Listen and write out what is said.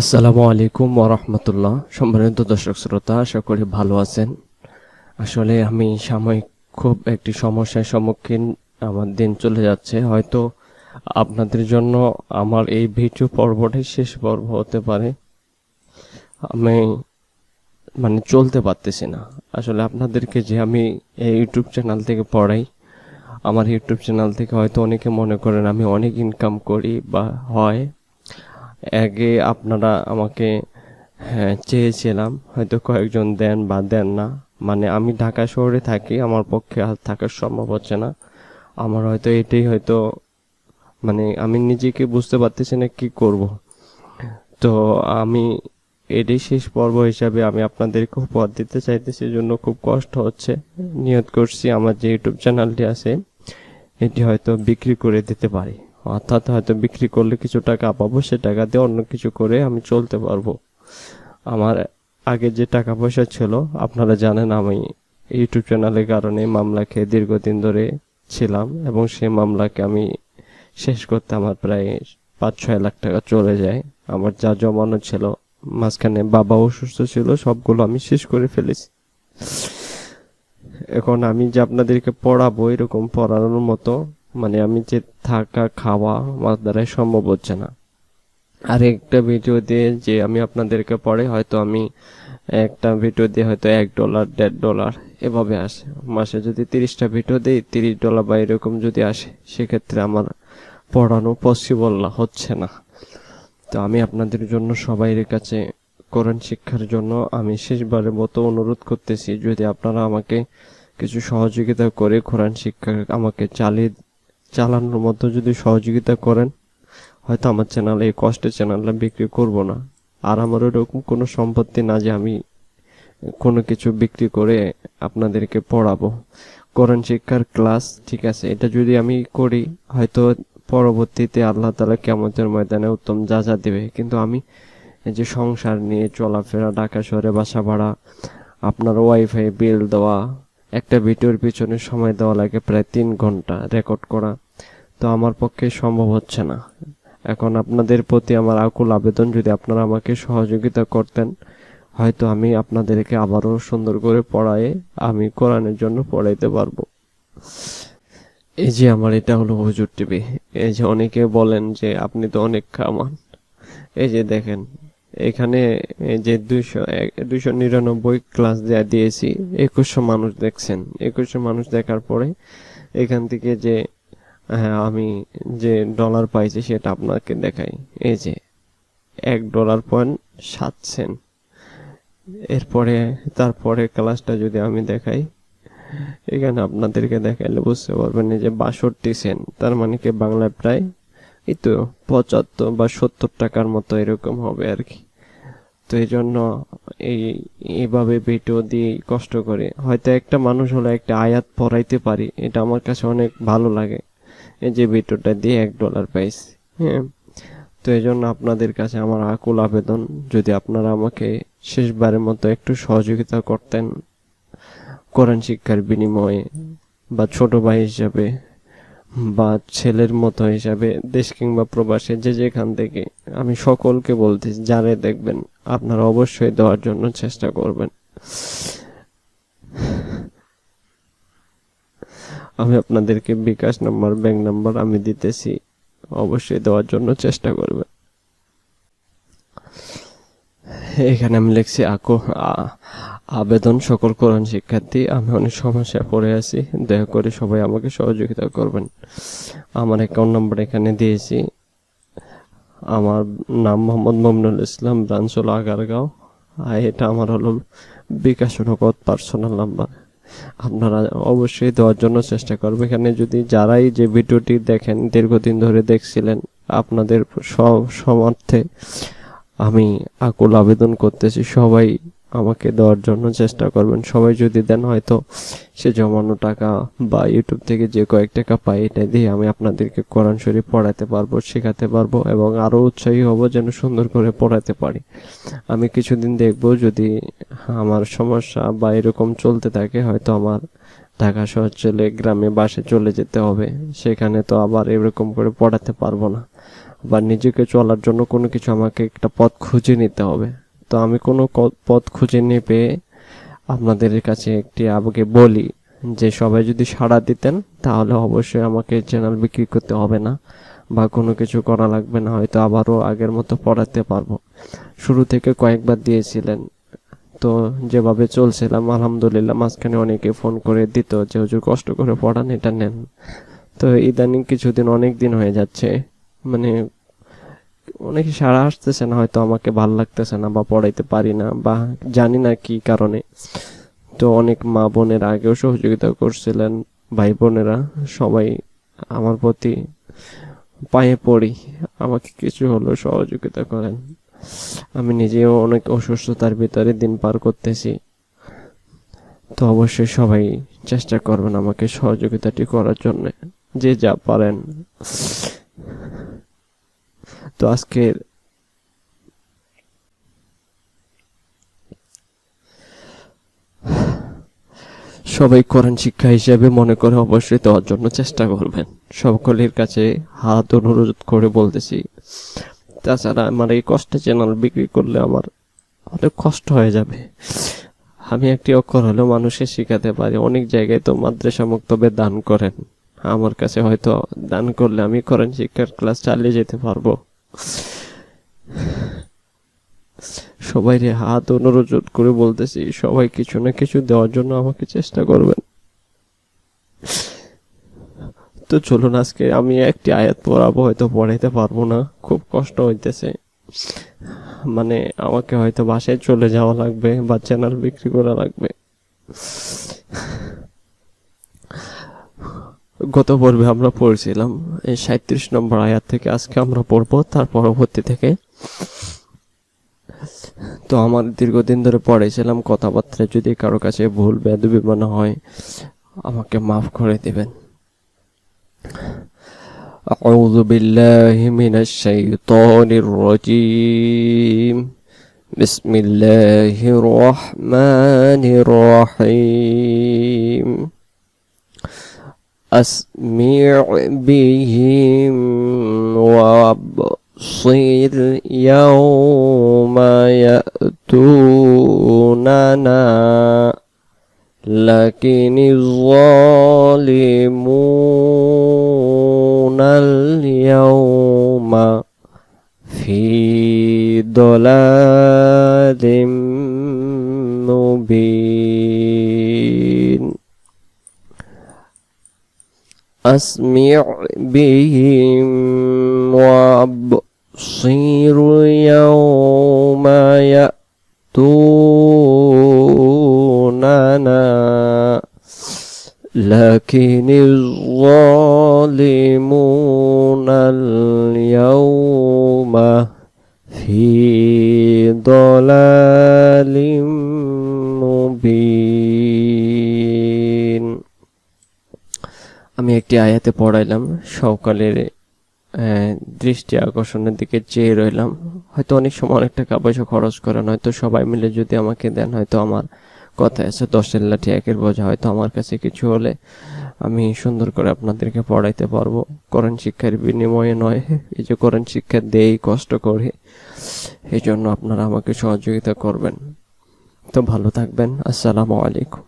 আসসালামু আলাইকুম ওরহমতুল্লাহ সম্মানিত দর্শক শ্রোতা করি ভালো আছেন? আসলে আমি সাময়িক খুব একটি সমস্যার সম্মুখীন আমার দিন চলে যাচ্ছে। হয়তো আপনাদের জন্য আমার এই ভিডিও পর্বটাই শেষ পর্ব হতে পারে। আমি মানে চলতে পারতেছি না। আসলে আপনাদেরকে যে আমি এই ইউটিউব চ্যানেল থেকে পড়াই, আমার ইউটিউব চ্যানেল থেকে হয়তো অনেকে মনে করেন আমি অনেক ইনকাম করি বা হয়। আগে আপনারা আমাকে হ্যাঁ চেয়েছিলাম। হয়তো কয়েকজন দেন বা দেন না। মানে আমি ঢাকা শহরে থাকি, আমার পক্ষে আর থাকা সম্ভব হচ্ছে না। আমার হয়তো এটাই হয়তো মানে আমি নিজেকে বুঝতে পারতেছি না কি করব। তো আমি এটাই শেষ পর্ব হিসাবে আমি আপনাদেরকে উপহার দিতে চাইতেছি জন্য খুব কষ্ট হচ্ছে। নিয়ত করছি আমার যে ইউটিউব চ্যানেলটি আছে, এটি হয়তো বিক্রি করে দিতে পারি। অর্থাৎ হয়তো বিক্রি করলে কিছু টাকা পাবো, সে টাকা দিয়ে অন্য কিছু করে আমি চলতে পারব। আমার আগে যে টাকা পয়সা ছিল, আপনারা জানেন আমি ইউটিউব চ্যানেলের কারণে মামলা খেয়ে দীর্ঘদিন ধরে ছিলাম এবং সেই মামলাকে আমি শেষ করতে আমার প্রায় পাঁচ ছয় লাখ টাকা চলে যায়। আমার যা জমানো ছিল, মাঝখানে বাবা অসুস্থ ছিল, সবগুলো আমি শেষ করে ফেলেছি। এখন আমি যে আপনাদেরকে পড়াবো এরকম পড়ানোর মতো মানে আমি যে থাকা, খাওয়া আমার দ্বারাই সম্ভব হচ্ছে না। আর একটা ভিডিও দিয়ে যে আমি আপনাদেরকে পড়ে হয়তো আমি একটা ভিডিও দিয়ে হয়তো এক ডলার দেড় ডলার এভাবে আসে। মাসে যদি তিরিশটা ভিডিও দিই, তিরিশ ডলার বা এরকম যদি আসে, সেক্ষেত্রে আমার পড়ানো পসিবল না, হচ্ছে না। তো আমি আপনাদের জন্য, সবাইয়ের কাছে কোরআন শিক্ষার জন্য আমি শেষবারের মতো অনুরোধ করতেছি, যদি আপনারা আমাকে কিছু সহযোগিতা করে কোরআন শিক্ষা আমাকে চালিয়ে চালানোর মতো যদি সহযোগিতা করেন, হয়তো আমার চ্যানেল এই কষ্টের চ্যানেলটা বিক্রি করব না। আর আমার ওরকম কোনো সম্পত্তি না যে আমি কোনো কিছু বিক্রি করে আপনাদেরকে পড়াবো। কোরআন শিক্ষার ক্লাস, ঠিক আছে, এটা যদি আমি করি, হয়তো পরবর্তীতে আল্লাহ তালা কেমতের ময়দানে উত্তম যা যা দেবে। কিন্তু আমি যে সংসার নিয়ে চলাফেরা, ঢাকা শহরে বাসা ভাড়া, আপনার ওয়াইফাই বিল দেওয়া, একটা ভিডিওর পিছনে সময় দেওয়া লাগে প্রায় তিন ঘণ্টা রেকর্ড করা। তো আমার পক্ষে সম্ভব হচ্ছে না। এখন আপনাদের প্রতি আমার আকুল আবেদন, যদি আপনারা আমাকে সহযোগিতা করতেন, হয়তো আমি আপনাদেরকে আবারও সুন্দর করে পড়ায়ে আমি কোরআনের জন্য পড়াইতে পারব। এই যে আমার এটা হলো হুজুর টিভি। এই যে অনেকে বলেন যে আপনি তো অনেক কামান। এই যে দেখেন, এখানে যে দুইশো দুইশো নিরানব্বই ক্লাস দেওয়া দিয়েছি, একুশশো মানুষ দেখছেন। একুশশো মানুষ দেখার পরে এখান থেকে যে হ্যাঁ আমি যে ডলার পাইছি সেটা আপনাকে দেখাই। এই যে, এক ডলার পয়েন্ট সাত সেন্ট এরপরে, তারপরে ক্লাসটা যদি আমি দেখাই, এখানে আপনাদেরকে দেখাইলে বুঝতে পারবেন যে বাষট্টি সেন্ট তার মানে কি বাংলায় প্রায় এই তো পঁচাত্তর বা সত্তর টাকার মতো এরকম হবে আর কি। তো এই জন্য এই, এভাবে ভিডিও দিয়ে কষ্ট করে। হয়তো একটা মানুষ হলে একটা আয়াত পড়াইতে পারি, এটা আমার কাছে অনেক ভালো লাগে। যে ভিডিওটা দিয়ে এক ডলার পাইছি হ্যাঁ। তো এই জন্য আপনাদের কাছে আমার আকুল আবেদন, যদি আপনারা আমাকে শেষবারের মতো একটু সহযোগিতা করতেন, কোরআন শিক্ষার বিনিময়ে, বা ছোট ভাই হিসাবে, বা ছেলের মতো হিসাবে, দেশ কিংবা প্রবাসে, যে যেখান থেকে, আমি সকলকে বলতেছি, যারে দেখবেন, আপনারা অবশ্যই দেওয়ার জন্য চেষ্টা করবেন। আমি আপনাদেরকে বিকাশ নাম্বার, ব্যাংক নাম্বার আমি দিতেছি। অবশ্যই দেওয়ার জন্য চেষ্টা করবেন। এখানে আমি লিখছি, আকো আবেদন সকল কোরআন শিক্ষার্থী, আমি অনেক সমস্যায় পড়ে আছি। দয়া করে সবাই আমাকে সহযোগিতা করবেন। আমার অ্যাকাউন্ট নাম্বার এখানে দিয়েছি। আমার নাম মোহাম্মদ মমিনুল ইসলাম ব্রাঞ্চ হলো আগারগাঁও। আর এটা আমার হলো বিকাশ নগদ পার্সোনাল নাম্বার আপনারা অবশ্যই দেওয়ার জন্য চেষ্টা করব। এখানে যদি যারাই যে ভিডিওটি দেখেন, দীর্ঘদিন ধরে দেখছিলেন, আপনাদের সব সমার্থে আমি আকুল আবেদন করতেছি। সবাই আমাকে দেওয়ার জন্য চেষ্টা করবেন। সবাই যদি দেন, হয়তো সে জমানো টাকা বা ইউটিউব থেকে যে কয়েক টাকা পাই এটা দিয়ে আমি আপনাদেরকে কোরআন শরীফ পড়াতে পারব, শেখাতে পারব এবং আরও উৎসাহী হব যেন সুন্দর করে পড়াতে পারি। আমি কিছুদিন দেখব যদি আমার সমস্যা বা এরকম চলতে থাকে, হয়তো আমার ঢাকা শহর চলে, গ্রামে বাসে চলে যেতে হবে। সেখানে তো আবার এরকম করে পড়াতে পারব না। বা নিজেকে চলার জন্য কোনো কিছু আমাকে একটা পথ খুঁজে নিতে হবে। তো আমি কোনো পথ খুঁজে নিয়ে পেয়ে আপনাদের কাছে একটি আগে বলি যে সবাই যদি সাড়া দিতেন তাহলে অবশ্যই আমাকে চ্যানেল বিক্রি করতে হবে না বা কোনো কিছু করা লাগবে না, হয়তো আবারও আগের মতো পড়াতে পারব। শুরু থেকে কয়েকবার দিয়েছিলেন। তো যেভাবে চলছিলাম, আলহামদুলিল্লাহ মাঝখানে অনেকে ফোন করে দিত যে, হুজুর, কষ্ট করে পড়ান, এটা নেন। তো ইদানিং কিছুদিন, অনেক দিন হয়ে যাচ্ছে। মানে অনেকে সারা আসতেছে না, হয়তো আমাকে ভালো লাগতেছে না বা পড়াইতে পারি না বা জানি না কি কারণে। তো অনেক মা বোনের আগেও সহযোগিতা করছিলেন, ভাই বোনেরা, সবাই আমার প্রতি পায়ে পড়ি, আমাকে কিছু হলেও সহযোগিতা করেন। আমি নিজেও অনেক অসুস্থতার ভিতরে দিন পার করতেছি। তো অবশ্যই সবাই চেষ্টা করবেন আমাকে সহযোগিতাটি করার জন্য, যে যা পারেন। তো আজকের সবাই কোরআন শিক্ষা হিসেবে মনে করে অবশ্যই দেওয়ার জন্য চেষ্টা করবেন। সকলের কাছে হাত অনুরোধ করে বলতেছি। তাছাড়া আমার এই কষ্টে চ্যানেল বিক্রি করলে আমার অনেক কষ্ট হয়ে যাবে। আমি একটি অক্ষর হলেও মানুষকে শিখাতে পারি। অনেক জায়গায় তো মাদ্রাসা মুক্তবে দান করেন। আমার কাছে হয়তো দান করলে আমি কোরআন শিক্ষার ক্লাস চালিয়ে যেতে পারব। সবাই রে হাত অনুরোধ করে বলতেছি, সবাই কিছু না কিছু দেওয়ার জন্য আমাকে চেষ্টা করবেন। তো চলুন আজকে আমি একটি আয়াত পড়াবো, হয়তো পড়াইতে পারব না, খুব কষ্ট হইতেছে। মানে আমাকে হয়তো বাসায় চলে যাওয়া লাগবে বা চ্যানেল বিক্রি করা লাগবে। গত পর্বে আমরা পড়ছিলাম এই সাঁত্রিশ নম্বর আয়াত থেকে আজকে আমরা পড়বো তার পরবর্তী থেকে তো আমার দীর্ঘদিন ধরে পড়েছিলাম কথাবার্তা যদি কারো কাছে ভুল বেদবি মনে হয় আমাকে মাফ করে দিবেন أعوذ بالله من الشيطان الرجيم بسم الله الرحمن الرحيم أسمع بهم وأبصر يوم يأتوننا. لكن الظالمون اليوم في ضلال مبين. أسمع بهم وأبصر يوم يأتوننا. لكن الظالمون اليوم في ضلال مبين. আমি একটি আয়াতে পড়াইলাম, সকালের দৃষ্টি আকর্ষণের দিকে চেয়ে রইলাম। হয়তো অনেক সময় অনেক টাকা পয়সা খরচ করেন, হয়তো সবাই মিলে যদি আমাকে দেন, হয়তো আমার কথা আছে, দশের লাঠি, একের বোঝা, হয়তো আমার কাছে কিছু হলে আমি সুন্দর করে আপনাদেরকে পড়াইতে পারব। করেন শিক্ষার বিনিময়ে নয়, এই যে করেন শিক্ষা দেই কষ্ট করে, এই জন্য আপনারা আমাকে সহযোগিতা করবেন। তো ভালো থাকবেন, আসসালামু আলাইকুম।